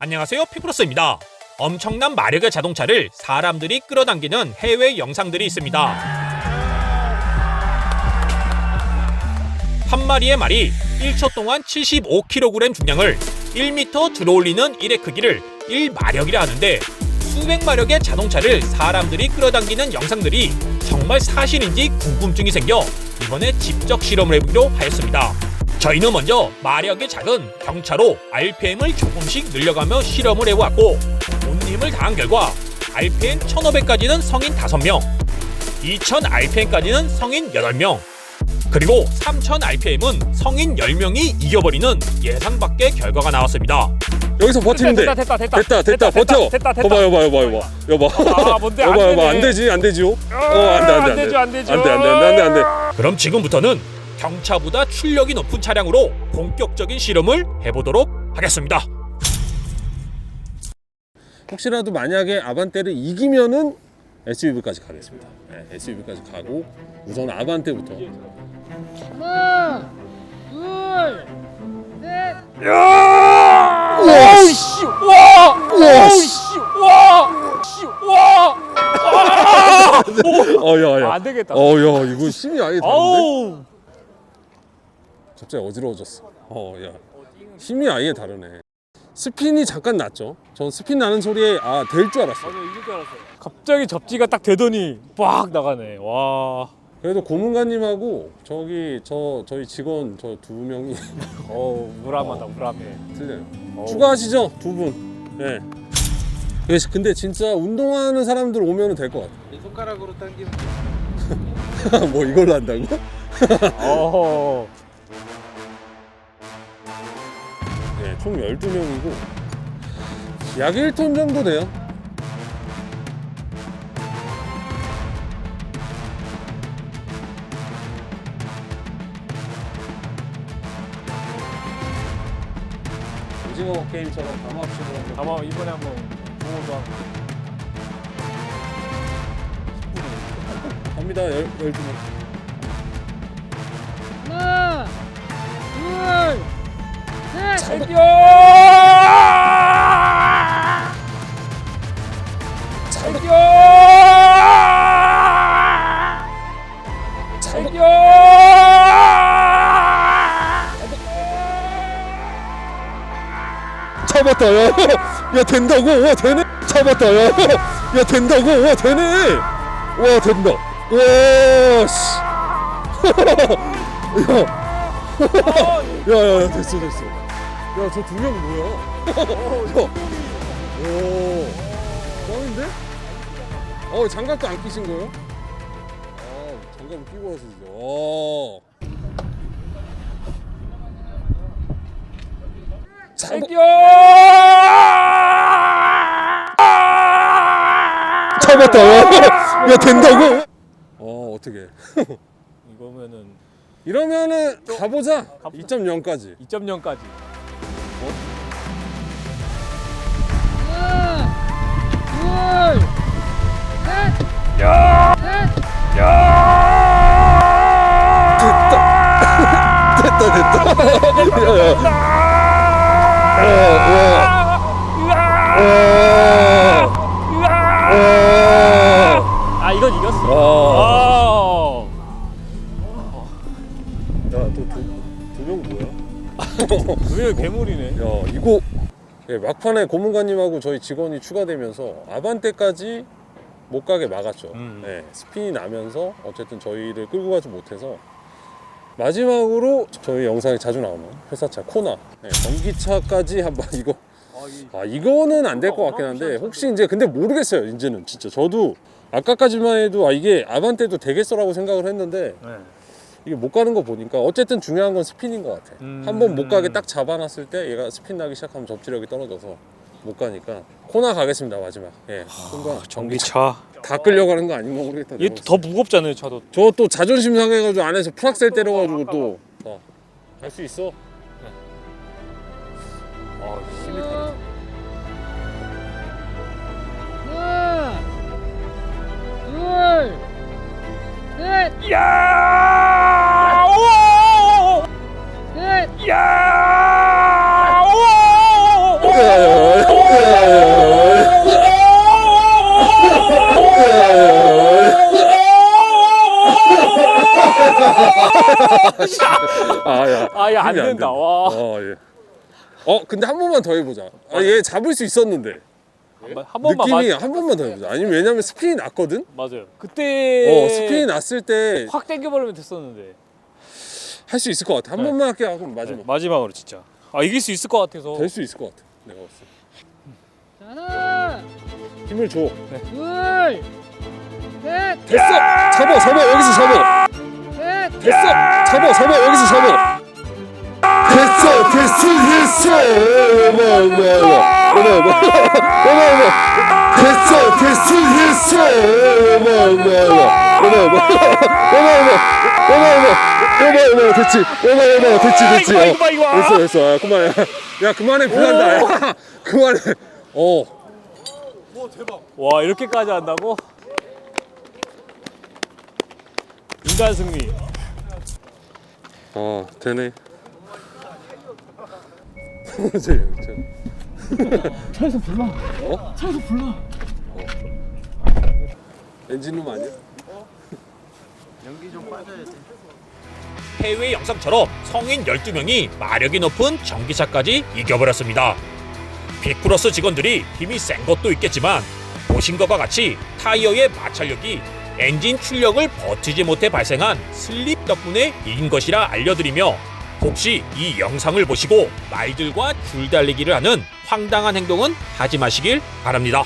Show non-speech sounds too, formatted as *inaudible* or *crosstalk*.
안녕하세요 피프로스입니다. 엄청난 마력의 자동차를 사람들이 끌어당기는 해외 영상들이 있습니다. 한 마리의 말이 1초 동안 75kg 중량을 1m 들어올리는 일의 크기를 1마력이라 하는데 수백 마력의 자동차를 사람들이 끌어당기는 영상들이 정말 사실인지 궁금증이 생겨 이번에 직접 실험을 해보기로 하였습니다. 저희는 먼저 마력이 작은 경차로 RPM을 조금씩 늘려가며 실험을 해보았고 온 힘을 다한 결과 RPM 1500까지는 성인 5명, 2000 RPM까지는 성인 8명, 그리고 3000 RPM은 성인 10명이 이겨버리는 예상 밖의 결과가 나왔습니다. 여기서 버티면 돼. 됐다 됐다 됐다 됐다, 됐다, 버텨. 됐다 됐다 여봐, 여봐, 여봐, 여봐, 여봐. 아, 뭔데? 안 여봐, 여봐, 안 되네. 되지, 안 되지요. 어, 안 돼, 안안 돼, 안 되죠, 돼, 안 되죠. 안 돼, 안 돼, 안 돼, 안 돼, 안 돼. 그럼 지금부터는 경차보다 출력이 높은 차량으로 본격적인 실험을 해보도록 하겠습니다. 혹시라도 만약에 아반떼를 이기면은 SUV까지 가겠습니다. 네, SUV까지 가고 우선 아반떼부터. 하나, 둘, 셋. 와우 씨! 와! 와우 씨! 와! 씨! 와! 어, 야, 야. 안 되겠다. 어, 야, 이거 힘이 아예 다른데? 아우! 갑자기 어지러워졌어. 어, 야. 힘이 아예 다르네. 스핀이 잠깐 났죠. 전 스핀 나는 소리에 아, 될 줄 알았어. 맞아 이길 줄 알았어요. 갑자기 접지가 딱 되더니 빡 나가네. 와. 그래도 고문관님하고 저기 저 저희 직원 저 두 명이 *laughs* 어우 우람하다 우람해. 틀려요. 어우. 추가하시죠 두 분. 예. 그래서 근데 진짜 운동하는 사람들 오면 될것 같아. 손가락으로 당기면 *laughs* 뭐 이걸로 한다고? 어허. 총 12명이고 약 1톤 정도 돼요. 오징어 게임처럼 담합식으로 한번 아마 이번에 한번 보고도 하고. 갑니다. 12명. 하나, 둘, 셋. 이겨! 이겨! 이겨! 잡았다 야, 야 된다고? 와 되네. 잡았다 야, 야 된다고? 와 되네. 와 된다. 와씨. 야야야 *laughs* *laughs* 됐어 됐어 야 저 두 명 뭐야 야. 오 뻥인데? 어 장갑도 안 끼신 거예요? 아 장갑을 끼고 하시죠 어 잡아 이겨! 잡았다. 야, 야 된다고? 어 어떻게? 이거면은 이러면은 가보자. 2.0까지. 2.0까지. 셋. 야! 셋. 됐다 됐다. 야야. 아 이건 이겼어. 와. 아. 야또두명 뭐야? *laughs* 왜 괴물이네? 야 이거 예, 막판에 고문관님하고 저희 직원이 추가되면서 아반떼까지 못 가게 막았죠. 음. 예, 스핀이 나면서 어쨌든 저희를 끌고 가지 못해서 마지막으로 저희 영상에 자주 나오는 회사차 코나 예, 전기차까지 한번 이거 아 이거는 안 될 것 같긴 한데 혹시 이제 근데 모르겠어요 이제는 진짜 저도 아까까지만 해도 아 이게 아반떼도 되겠어라고 생각을 했는데 네. 이게 못 가는 거 보니까 어쨌든 중요한 건 스핀인 것 같아. 음. 한번 못 가게 딱 잡아놨을 때 얘가 스핀 나기 시작하면 접지력이 떨어져서 못 가니까 코나 가겠습니다 마지막. 예. 순간 전기차. 다 끌려가는 거 아닌가 모르겠다. 이게 더 무겁잖아요 차도. 저 또 자존심 상해가지고 안에서 프락셀 때려가지고 또. 할수 있어. 아 힘이 아, 이거 안 힘이 된다. 된다. 와. 어, 예. 어, 근데 한 번만 더 해보자. 아, 얘 잡을 수 있었는데. 한 번만 느낌이 맞... 한 번만 더 해보자. 아니면 왜냐면 스피이 났거든? 맞아요. 그때 어, 스피이 났을 때할수확 당겨버리면 됐었는데. 있을 것 같아. 한 네. 번만 할게 하고 마지막. 네, 마지막으로 진짜. 아 이길 수 있을 것 같아서. 될 수 있을 것 같아. 내가 봤을 때. 하나, 힘을 줘. 둘, 셋, 됐어! 잡아, 잡아, 여기서 잡아! 셋. 됐어! 잡아, 잡아, 여기서 잡아! 됐어, 됐어, 됐어! 어머, 어머, 어머, 어머, 어머, 어머, 어머, 됐어, 됐어, 됐어! 어머, 어머, 어머, 어머, 어머, 어머, 어머, 어머, 어머, 어머, 어머, 됐지, 어머, 어머, 됐지, 됐지, 어. 됐어, 됐어, 야, 그만해, 야, 그만해, 불난다, 야, 그만해, 어. 와 이렇게까지 한다고? 인간 승리. 어 되네. *laughs* 차에서 불러. 어? 차에서 불러. 어. 엔진룸 아니야? 해외 영상처럼 성인 12명이 마력이 높은 전기차까지 이겨버렸습니다. 빅플러스 직원들이 힘이 센 것도 있겠지만 보신 것과 같이 타이어의 마찰력이 엔진 출력을 버티지 못해 발생한 슬립 덕분에 이긴 것이라 알려드리며 혹시 이 영상을 보시고 말들과 줄 달리기를 하는 황당한 행동은 하지 마시길 바랍니다.